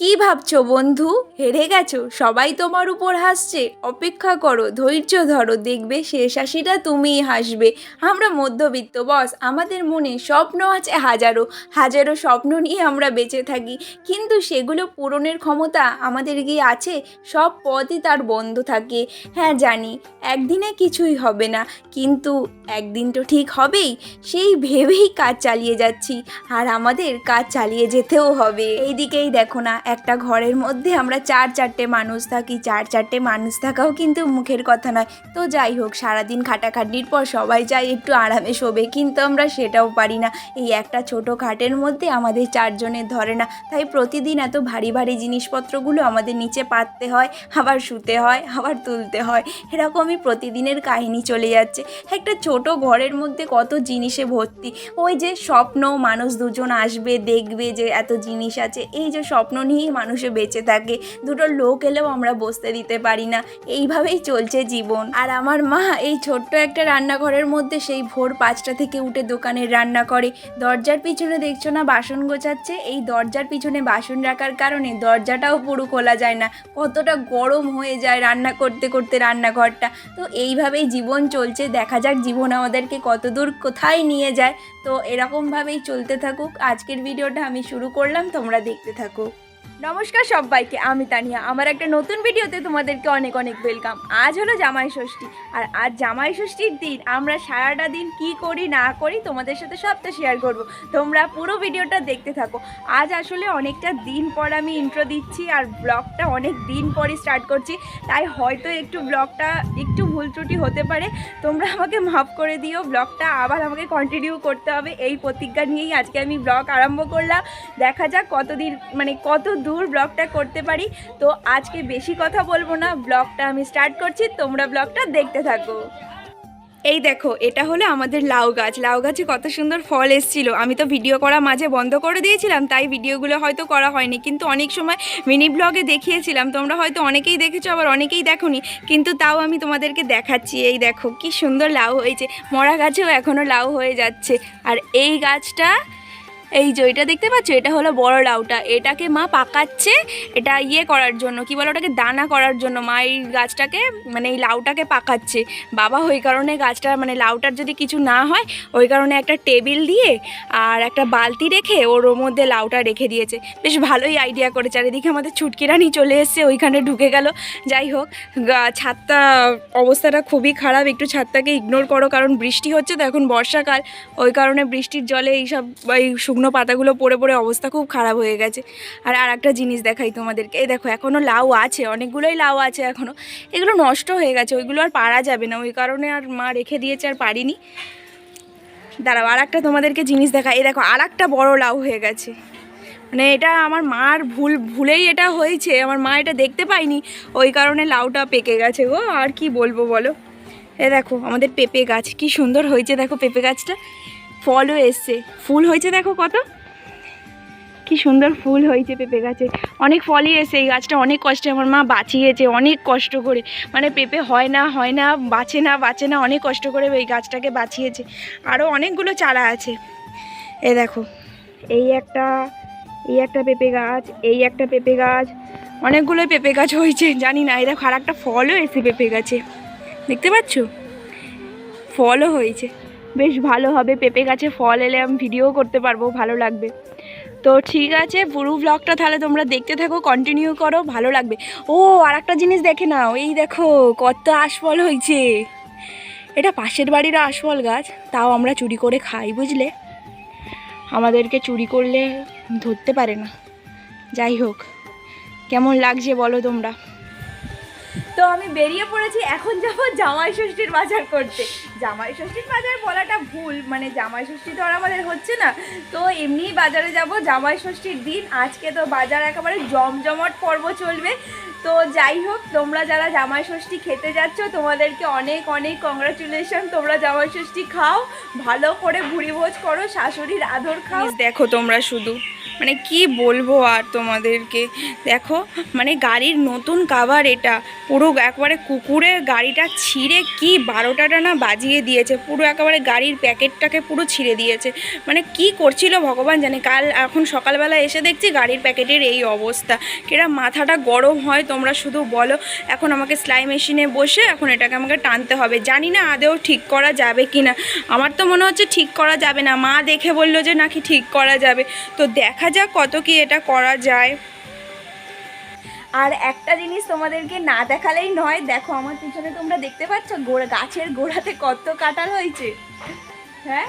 কি ভাবছ বন্ধু? হেরে গেছো? সবাই তোমার উপর হাসছে। অপেক্ষা করো, ধৈর্য ধরো, দেখবে শেষ হাসিটা তুমিই হাসবে। আমরা মধ্যবিত্ত, বস, আমাদের মনে স্বপ্ন আছে হাজারো। হাজারো স্বপ্ন নিয়ে আমরা বেঁচে থাকি। কিন্তু সেগুলো পূরণের ক্ষমতা আমাদের গিয়ে আছে। সব পথই তার বন্ধ থাকে। হ্যাঁ জানি, একদিনে কিছুই হবে না। কিন্তু একদিন তো ঠিক হবেই। সেই ভেবেই কাজ চালিয়ে যাচ্ছি। আর আমাদের কাজ চালিয়ে যেতেও হবে। এই দিকেই দেখো না একটা ঘরের মধ্যে আমরা চার চারটে মানুষ থাকি, চার চারটে মানুষ থাকাও কিন্তু মুখের কথা নয়। তো যাই হোক, সারাদিন খাটাখাটনির পর সবাই চাই একটু আরামে শোবে, কিন্তু আমরা সেটাও পারি না। এই একটা ছোট খাটের মধ্যে আমাদের চারজনের ধরে না। তাই প্রতিদিন এত ভারী ভারী জিনিসপত্রগুলো আমাদের নিচে পাততে হয়, আবার শুতে হয়, আবার তুলতে হয়। এরকমই প্রতিদিনের কাহিনী চলে যাচ্ছে। একটা ছোট ঘরের মধ্যে কত জিনিসে ভর্তি। ওই যে স্বপ্ন, মানুষ দুজন আসবে, দেখবে যে এত জিনিস আছে। এই যে স্বপ্ন নিয়েই মানুষে বেঁচে থাকে। দুটো লোক এলেও আমরা বসতে দিতে পারি না। এইভাবেই চলছে জীবন। আর আমার মা এই ছোট্ট একটা রান্নাঘরের মধ্যে সেই ভোর পাঁচটা থেকে উঠে দোকানের রান্না করে। দরজার পিছনে দেখছ না বাসন গোছাচ্ছে? এই দরজার পিছনে বাসন রাখার কারণে দরজাটাও পুরো খোলা যায় না। কতটা গরম হয়ে যায় রান্না করতে করতে রান্নাঘরটা। তো এইভাবেই জীবন চলছে। দেখা যাক জীবন আমাদেরকে কতদূর কোথায় নিয়ে যায়। তো এরকমভাবেই চলতে থাকুক। আজকের ভিডিওটা আমি শুরু করলাম। তোমরা দেখতে থাকো। নমস্কার সবাইকে, আমি তানিয়া। আমার একটা নতুন ভিডিওতে তোমাদেরকে অনেক অনেক ওয়েলকাম আজ হলো জামাই ষষ্ঠী, আর আজ জামাই ষষ্ঠীর দিন আমরা সারাটা দিন কি করি, না করি তোমাদের সাথে সবটা শেয়ার করব। তোমরা পুরো ভিডিওটা দেখতে থাকো। আজ আসলে অনেকটা দিন পর আমি ইন্ট্রো দিচ্ছি, আর ব্লগটা অনেক দিন পরই স্টার্ট করছি। তাই হয়তো একটু ব্লগটা একটু ভুল ত্রুটি হতে পারে। তোমরা আমাকে মাফ করে দিও ব্লগটা আবার আমাকে কন্টিনিউ করতে হবে। এই প্রতিজ্ঞা নিয়েই আজকে আমি ব্লগ আরম্ভ করলাম। দেখা যাক কতদিন মানে কত দূর ব্লগটা করতে পারি। তো আজকে বেশি কথা বলব না ব্লগটা আমি স্টার্ট করছি, তোমরা ব্লগটা দেখতে থাকো। এই দেখো, এটা হলো আমাদের লাউ গাছ। লাউ গাছে কত সুন্দর ফল এসছিল। আমি তো ভিডিও করা মাঝে বন্ধ করে দিয়েছিলাম, তাই ভিডিওগুলো হয়তো করা হয়নি। কিন্তু অনেক সময় মিনি ব্লগে দেখিয়েছিলাম, তোমরা হয়তো অনেকেই দেখেছ, আবার অনেকেই দেখোনি। কিন্তু তাও আমি তোমাদেরকে দেখাচ্ছি, এই দেখো কি সুন্দর লাউ হয়েছে। মরা গাছেও এখনও লাউ হয়ে যাচ্ছে। আর এই গাছটা এই যে, এটা দেখতে পাচ্ছ? এটা হলো বড় লাউটা। এটাকে মা পাকাচ্ছে এটা ইয়ে করার জন্য। কি বলে ওটাকে? দানা করার জন্য। মা এই গাছটাকে মানে এই লাউটাকে পাকাচ্ছে। বাবা, ওই কারণে গাছটা মানে লাউটার যদি কিছু না হয়, ওই কারণে একটা টেবিল দিয়ে আর একটা বালতি রেখে ওর মধ্যে লাউটা রেখে দিয়েছে। বেশ ভালোই আইডিয়া করে চারিদিকে আমাদের ছুটকি রানি চলে এসছে, ওইখানে ঢুকে গেল। যাই হোক ছাদটা অবস্থাটা খুবই খারাপ। একটু ছাদটাকে ইগনোর করো, কারণ বৃষ্টি হচ্ছে তো এখন বর্ষাকাল। ওই কারণে বৃষ্টির জলে এইসব, এই শুকনো পাতাগুলো পড়ে পড়ে অবস্থা খুব খারাপ হয়ে গেছে। আর আর একটা জিনিস দেখাই তোমাদেরকে। এই দেখো এখনও লাউ আছে, অনেকগুলোই লাউ আছে এখনও এগুলো নষ্ট হয়ে গেছে, ওইগুলো আর পারা যাবে না। ওই কারণে আর মা রেখে দিয়েছে আর পারিনি। দাঁড়াও আর একটা তোমাদেরকে জিনিস দেখা এই দেখো আর একটা বড়ো লাউ হয়ে গেছে। মানে এটা আমার মার ভুল, ভুলেই এটা হয়েছে। আমার মা এটা দেখতে পায়নি ওই কারণে লাউটা পেকে গেছে গো। আর কি বলব বলো? এ দেখো, আমাদের পেঁপে গাছ, কি সুন্দর হয়েছে। দেখো পেঁপে গাছটা। ফলও এসছে। ফুল হয়েছে দেখো কত। কি সুন্দর ফুল হয়েছে পেঁপে গাছে। অনেক ফলই এসে এই গাছটা, অনেক কষ্টে আমার মা বাঁচিয়েছে, অনেক কষ্ট করে। মানে পেঁপে হয় না হয় না, বাঁচে না বাঁচে না, অনেক কষ্ট করে এই গাছটাকে বাঁচিয়েছে। আরও অনেকগুলো চারা আছে। এ দেখো, এই একটা এই একটা পেঁপে গাছ, এই একটা পেঁপে গাছ অনেকগুলোই পেঁপে গাছ হয়েছে, জানি না, এই দেখো আর একটা ফলও এসে পেঁপে গাছে। দেখতে পাচ্ছ? ফলও হয়েছে। বেশ ভালো হবে, পেঁপে গাছে ফল এলে আমি ভিডিও করতে পারব, ভালো লাগবে। তো ঠিক আছে, পুরো ব্লগটা তাহলে তোমরা দেখতে থাকো কন্টিনিউ করো, ভালো লাগবে। ও আর একটা জিনিস দেখে নাও, এই দেখো, কত আশফল হয়েছে। এটা পাশের বাড়ির আশফল গাছ, তাও আমরা চুরি করে খাই, বুঝলে? আমাদেরকে চুরি করলে ধরতে পারে না। যাই হোক, কেমন লাগছে বলো তোমরা? তো আমি বেরিয়ে পড়েছি, এখন যাব জামাই ষষ্ঠীর বাজার করতে। জামাই ষষ্ঠীর বাজার বলাটা ভুল মানে জামাই ষষ্ঠী তো আর আমাদের হচ্ছে না। তো এমনিই বাজারে যাব, জামাই ষষ্ঠীর দিন, আজকে তো বাজার একেবারে জমজমট পর্ব চলবে। তো যাই হোক, তোমরা যারা জামাই ষষ্ঠী খেতে যাচ্ছ, তোমাদেরকে অনেক অনেক কংগ্রাচুলেশন তোমরা জামাই ষষ্ঠী খাও, ভালো করে ভুড়ি ভোজ করো, শাশুড়ির আদর খাও। দেখো তোমরা শুধু মানে কি বলব আর তোমাদেরকে, দেখো মানে গাড়ির নতুন কাভার এটা, পুরো একবারে কুকুরের গাড়িটা ছিঁড়ে কি বারোটাটা না বাজিয়ে দিয়েছে, পুরো একেবারে গাড়ির প্যাকেটটাকে পুরো ছিঁড়ে দিয়েছে। মানে কি করছিল ভগবান জানে? কাল এখন সকালবেলা এসে দেখছি গাড়ির প্যাকেটের এই অবস্থা। কেরা মাথাটা গরম হয় তোমরা শুধু বলো। এখন আমাকে সেলাই মেশিনে বসে এখন এটাকে আমাকে টানতে হবে। জানি না আদেও ঠিক করা যাবে কি না আমার তো মনে হচ্ছে ঠিক করা যাবে না। মা দেখে বলল যে নাকি ঠিক করা যাবে। তো দেখা যাক কত কি এটা করা যায়। আর একটা জিনিস তোমাদেরকে না দেখালেই নয়, দেখো আমার পিছনে তোমরা দেখতে পাচ্ছ, গোড়া গাছের গোড়াতে কত কাঁঠাল হয়েছে। হ্যাঁ?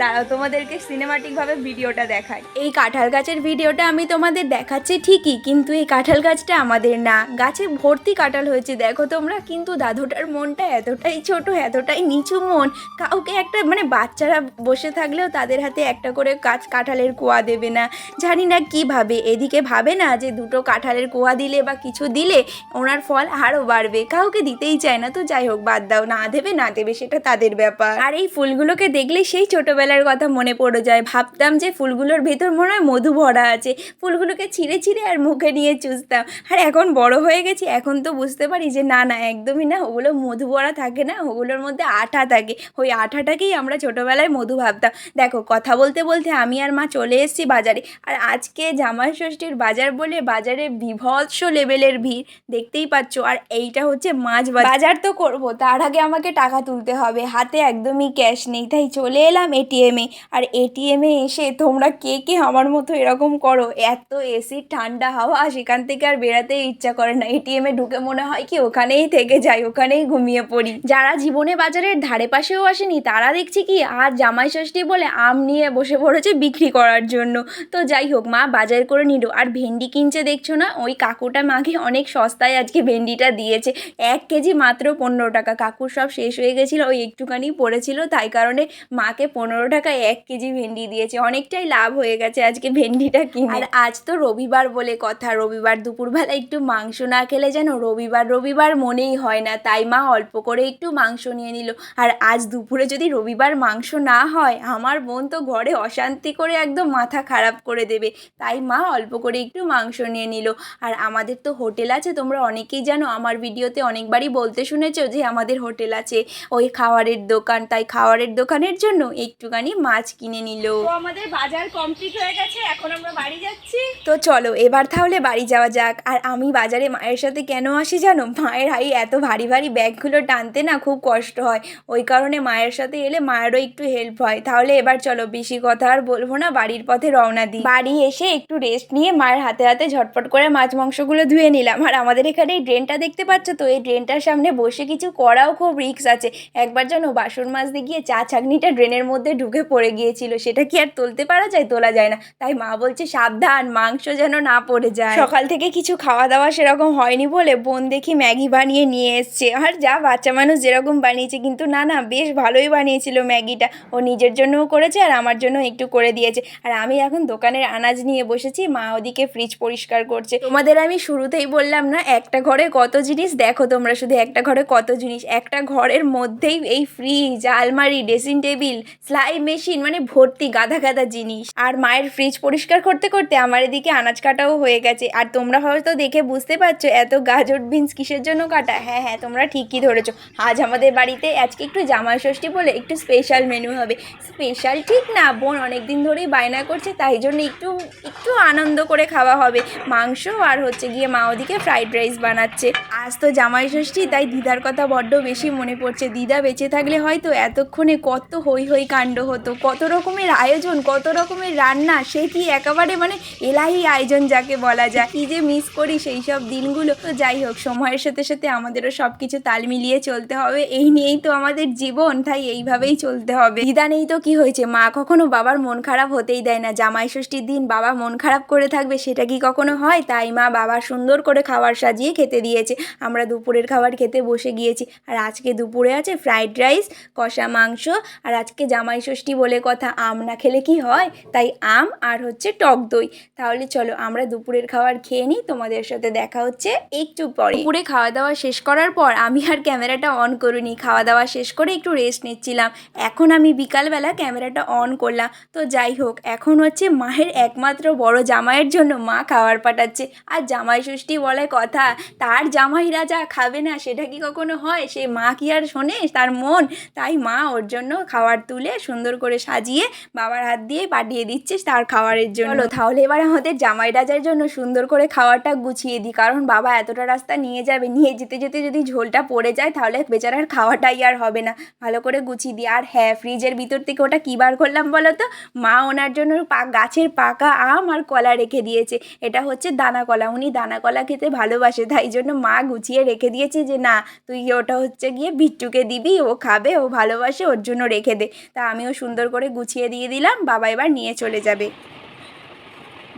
দাঁড়াও, তোমাদেরকে সিনেমাটিকভাবে ভিডিওটা দেখাই। এই কাঁঠাল গাছের ভিডিওটা আমি তোমাদের দেখাচ্ছি ঠিকই, কিন্তু এই কাঁঠাল গাছটা আমাদের না। গাছে ভর্তি কাঁঠাল হয়েছে, দেখো তোমরা, কিন্তু দাদুটার মনটা এতটাই ছোট, এতটাই নিচু মন। কাউকে একটা মানে বাচ্চারা বসে থাকলেও তাদের হাতে একটা করে কাজ কাঁঠালের কোয়া দেবে না। জানি না কি ভাবে। এদিকে ভাবে না যে দুটো কাঁঠালের কোয়া দিলে বা কিছু দিলে ওনার ফল আরও বাড়বে। কাউকে দিতেই চায় না, তো যাই হোক, বাদ দাও। না দেবে না দেবে, সেটা তাদের ব্যাপার। আর এই ফুলগুলোকে দেখলে সেই ছোটবেলার কথা মনে পড়ে যায়। ভাবতাম যে ফুলগুলোর ভেতর মনে হয় মধু ভরা আছে। ফুলগুলোকে ছিঁড়ে ছিঁড়ে আর মুখে নিয়ে চুষতাম। আর এখন বড় হয়ে গেছি, এখন তো বুঝতে পারি যে না না, একদমই না। ওগুলো মধু ভরা থাকে না, ওগুলোর মধ্যে আঠা থাকে। ওই আঠাটাকেই আমরা ছোটোবেলায় মধু ভাবতাম। দেখো, কথা বলতে বলতে আমি আর মা চলে এসেছি বাজারে। আর আজকে জামাই ষষ্ঠীর বাজার বলে বাজারে বিভৎস লেভেলের ভিড়, দেখতেই পাচ্ছ। আর এইটা হচ্ছে মাছ বাজার। তো করব, তার আগে আমাকে টাকা তুলতে হবে। হাতে একদমই ক্যাশ নেই, তাই চলে এলাম এটিএমে আর এটিএমে এসে তোমরা কে কে আমার মতো এরকম করো? এত এসি, ঠান্ডা হাওয়া সেখান থেকে আর বেরাতেই ইচ্ছা করে না। এটিএমে ঢুকে মনে হয় কি, ওখানেই থেকে যাই, ওখানেই ঘুমিয়ে পড়ি। যারা জীবনে বাজারের ধারে পাশেও আসেনি, তারা দেখছি কি, আর জামাই ষষ্ঠী বলে আম নিয়ে বসে পড়েছে বিক্রি করার জন্য। তো যাই হোক, মা বাজার করে নিল। আর ভেন্ডি কিনছে দেখছ না? ওই কাকুটা মাকে অনেক সস্তায় আজকে ভেন্ডিটা দিয়েছে। এক কেজি মাত্র পনেরো টাকা। কাকুর সব শেষ হয়ে গেছিল, ওই একটুখানি পড়েছিল, তাই কারণে মাকে পনেরো টাকায় এক কেজি ভেন্ডি দিয়েছে। অনেকটাই লাভ হয়ে গেছে আজকে ভেন্ডিটা কিনে। আর আজ তো রবিবার বলে কথা। রবিবার দুপুরবেলা একটু মাংস না খেলে যেন রবিবার রবিবার মনেই হয় না। তাই মা অল্প করে একটু মাংস নিয়ে নিল। আর আজ দুপুরে যদি রবিবার মাংস না হয়, আমার বোন তো ঘরে অশান্তি করে একদম মাথা খারাপ করে দেবে। তাই মা অল্প করে একটু মাংস নিয়ে নিল। আর আমাদের তো হোটেল আছে। তোমরা অনেকেই জানো, আমার ভিডিওতে অনেকবারই বলতে শুনেছো যে আমাদের হোটেল আছে। ওই খাওয়ারের দোকান। তাই খাওয়ারের দোকানের জন্য একটুখানি মাছ কিনে নিল। আমাদের বাজার কমপ্লিট হয়ে গেছে এখন আমরা বাড়ি যাচ্ছি। তো চলো এবার তাহলে বাড়ি যাওয়া যাক। আর আমি বাজারে মায়ের সাথে কেন আসি জানো? মায়ের হাই এত ভারী ভারী ব্যাগগুলো টানতে না খুব কষ্ট হয়। ওই কারণে মায়ের সাথে এলে মায়েরও একটু হেল্প হয়। তাহলে এবার চলো বেশি কথা আর বলব না বাড়ির পথে রওনা দিই। বাড়ি এসে একটু রেস্ট নিয়ে মায়ের হাতে হাতে ঝটপট করে মাছ মাংসগুলো ধুয়ে নিলাম। আর আমাদের এখানে এই ড্রেনটা দেখতে পাচ্ছ তো? এই ড্রেনটার সামনে বসে কিছু করাও খুব রিস্ক আছে। একবার যেন বাসন মাছ দিয়ে গিয়ে চা ছাঁকনিটা ড্রেনের মধ্যে ঢুকে পড়ে গিয়েছিল, সেটা কি আর তুলতে পারা যায়? তোলা যায় না। তাই মা বলছে, সাবধান, মাংস যেন না পড়ে যায়। সকাল থেকে কিছু খাওয়া দাওয়া সেরকম হয়নি বলে বোন দেখি ম্যাগি বানিয়ে নিয়ে এসছে। আর যা, বাচ্চা মানুষ যেরকম বানিয়েছে, কিন্তু না না, বেশ ভালোই বানিয়েছিল ম্যাগিটা। ও নিজের জন্যও করেছে আর আমার জন্য একটু করে দিয়েছে। আর আমি এখন দোকানের আনাজ নিয়ে বসেছি, মা ওদিকে ফ্রিজ পরিষ্কার করছে। তোমাদের আমি শুরুতেই বললাম না, একটা ঘরে কত জিনিস? দেখো তোমরা শুধু একটা ঘরে কত জিনিস? একটা ঘরের মধ্যেই এই ফ্রিজ আলমারি ড্রেসিং টেবিল সেলাই মেশিন মানে ভর্তি গাদা গাদা জিনিস। আর মায়ের ফ্রিজ পরিষ্কার করতে করতে আমার এদিকে আনাজ কাটাও হয়ে গেছে। আর তোমরা হয়তো দেখে বুঝতে পারছ এত গাজর বিনস কিসের জন্য কাটা? হ্যাঁ হ্যাঁ তোমরা ঠিকই ধরেছো। আজ আমাদের বাড়িতে আজকে একটু জামাই ষষ্ঠী বলে একটু স্পেশাল মেনু হবে। স্পেশাল ঠিক না, বোন অনেক দিন ধরেই বায়না করছে, তাই জন্য একটু একটু আনন্দ করে খাওয়া হবে। মাংস আর হচ্ছে গিয়ে মা ওদিকে ফ্রাইড রাইস বানাচ্ছে। আজ তো জামাই ষষ্ঠী, তাই দিদার কথা বড্ড বেশি মনে পড়ছে। দিদা বেঁচে থাকলে হয়তো এতক্ষণে কত হই হই কাণ্ড হতো। কত রকমের আয়োজন, কত রকমের রান্না, সে কি একেবারে মানে এলাহি আয়োজন যাকে বলা যায়। কি যে মিস করি সেই সব দিনগুলো। তো যাই হোক, সময়ের সাথে সাথে আমাদেরও সব কিছু তাল মিলিয়ে চলতে হবে। এই নিয়েই তো আমাদের জীবন, তাই এইভাবেই চলতে হবে। দিদা নেই তো কি হয়েছে, মা কখনো বাবার মন খারাপ হতেই দেয় না। জামাই ষষ্ঠীর দিন বাবা মন খারাপ করে থাকবে, সেটা কি কখনো হয়? তাই মা বাবা সুন্দর করে খাবার সাজিয়ে খেতে দিয়েছে। আমরা দুপুরের খাবার খেতে বসে গিয়েছি। আর আজকে দুপুরে আছে ফ্রাইড রাইস কষা মাংস, আর আজকে জামাই ষষ্ঠী বলে কথা, আম না খেলে কি হয়? তাই আম আর হচ্ছে টক দই। তাহলে চলো আমরা দুপুরের খাবার খেয়ে নিই, তোমাদের সাথে দেখা হচ্ছে একটু পরে। দুপুরে খাওয়া দাওয়া শেষ করার পর আমি আর ক্যামেরাটা অন করিনি। খাওয়া দাওয়া শেষ করে একটু রেস্ট নিচ্ছিলাম। এখন আমি বিকালবেলা ক্যামেরাটা অন করলাম। তো যাই হোক, এখন হচ্ছে মায়ের একমাত্র বড় জামাইয়ের জন্য মা খাবার পাঠাচ্ছে। আর জামাই ষষ্ঠী বলে কথা, তার জামাইরা যা খাবে না, সেটা কি কখনো হয়? সে মা কি আর শোনে? তার মন। তাই মা ওর জন্য খাবার তুলে সুন্দর করে সাজিয়ে বাবার হাত দিয়ে পাঠিয়ে দিচ্ছে তার খাবারের জন্য। তাহলে এবার আমাদের জামাই রাজার জন্য সুন্দর করে খাবারটা গুছিয়ে দিই, কারণ বাবা এতটা রাস্তা নিয়ে যাবে, নিয়ে যেতে যেতে যদি ঝোলটা পড়ে যায় তাহলে বেচারার খাওয়াটাই আর হবে না। ভালো করে গুছিয়ে দিই। আর হ্যাঁ ফ্রিজের ভিতর থেকে ওটা কী বার করলাম বলো তো? মা ওনার জন্য গাছের পাকা আম আর কলা রেখে দিয়েছে। এটা হচ্ছে দানা কলা। উনি দানা কলা খেতে ভালোবাসে, তাই জন্য মা গুছিয়ে রেখে দিয়েছে যে না, তুই ওটা হচ্ছে গিয়ে বিট্টুকে দিবি, ও খাবে, ও ভালোবাসে, ওর জন্য রেখে দে। তা আমিও সুন্দর করে গুছিয়ে দিয়ে দিলাম বাবা এবার নিয়ে চলে যাবে।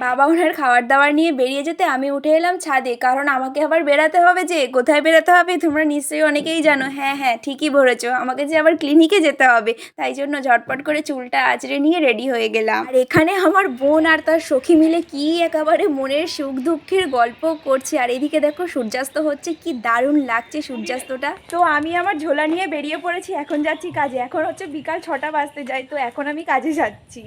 বাবা ওনার খাবার দাবার নিয়ে বেরিয়ে যেতে আমি উঠে এলাম ছাদে, কারণ আমাকে আবার বেরাতে হবে যে, কোথায় বেরাতে হবে তোমরা নিশ্চয়ই অনেকেই জানো। হ্যাঁ হ্যাঁ ঠিকই বলেছ, আমাকে যে আবার ক্লিনিকে যেতে হবে, তাই জন্য ঝটপট করে চুলটা আঁচড়ে নিয়ে রেডি হয়ে গেলাম। আর এখানে আমার বোন আর তার সখী মিলে কি একেবারে মনের সুখ দুঃখের গল্প করছে, আর এদিকে দেখো সূর্যাস্ত হচ্ছে, কি দারুণ লাগছে সূর্যাস্তটা। তো আমি আমার ঝোলা নিয়ে বেরিয়ে পড়েছি, এখন যাচ্ছি কাজে, এখন হচ্ছে বিকাল ছটা বাজতে যাই তো এখন আমি কাজে যাচ্ছি।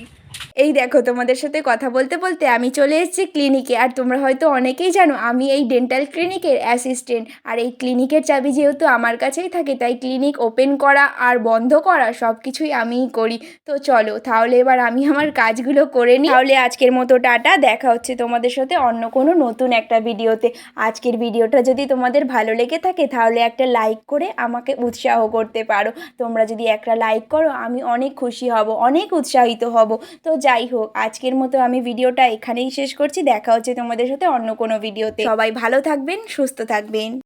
এই দেখো, তোমাদের সাথে কথা বলতে বলতে আমি চলে এসেছি ক্লিনিকে আর তোমরা হয়তো অনেকেই জানো, আমি এই ডেন্টাল ক্লিনিকের অ্যাসিস্ট্যান্ট আর এই ক্লিনিকের চাবি যেহেতু আমার কাছেই থাকে, তাই ক্লিনিক ওপেন করা আর বন্ধ করা সব কিছুই আমিই করি। তো চলো, তাহলে এবার আমি আমার কাজগুলো করে নিই। তাহলে আজকের মতো টাটা, দেখা হচ্ছে তোমাদের সাথে অন্য কোনো নতুন একটা ভিডিওতে। আজকের ভিডিওটা যদি তোমাদের ভালো লেগে থাকে, তাহলে একটা লাইক করে আমাকে উৎসাহ করতে পারো। তোমরা যদি একটা লাইক করো, আমি অনেক খুশি হব, অনেক উৎসাহিত হব। তো যাই হোক, আজকের মতো আমি ভিডিওটা এখানেই শেষ করছি। দেখা হচ্ছে তোমাদের সাথে অন্য কোনো ভিডিওতে। সবাই ভালো থাকবেন, সুস্থ থাকবেন।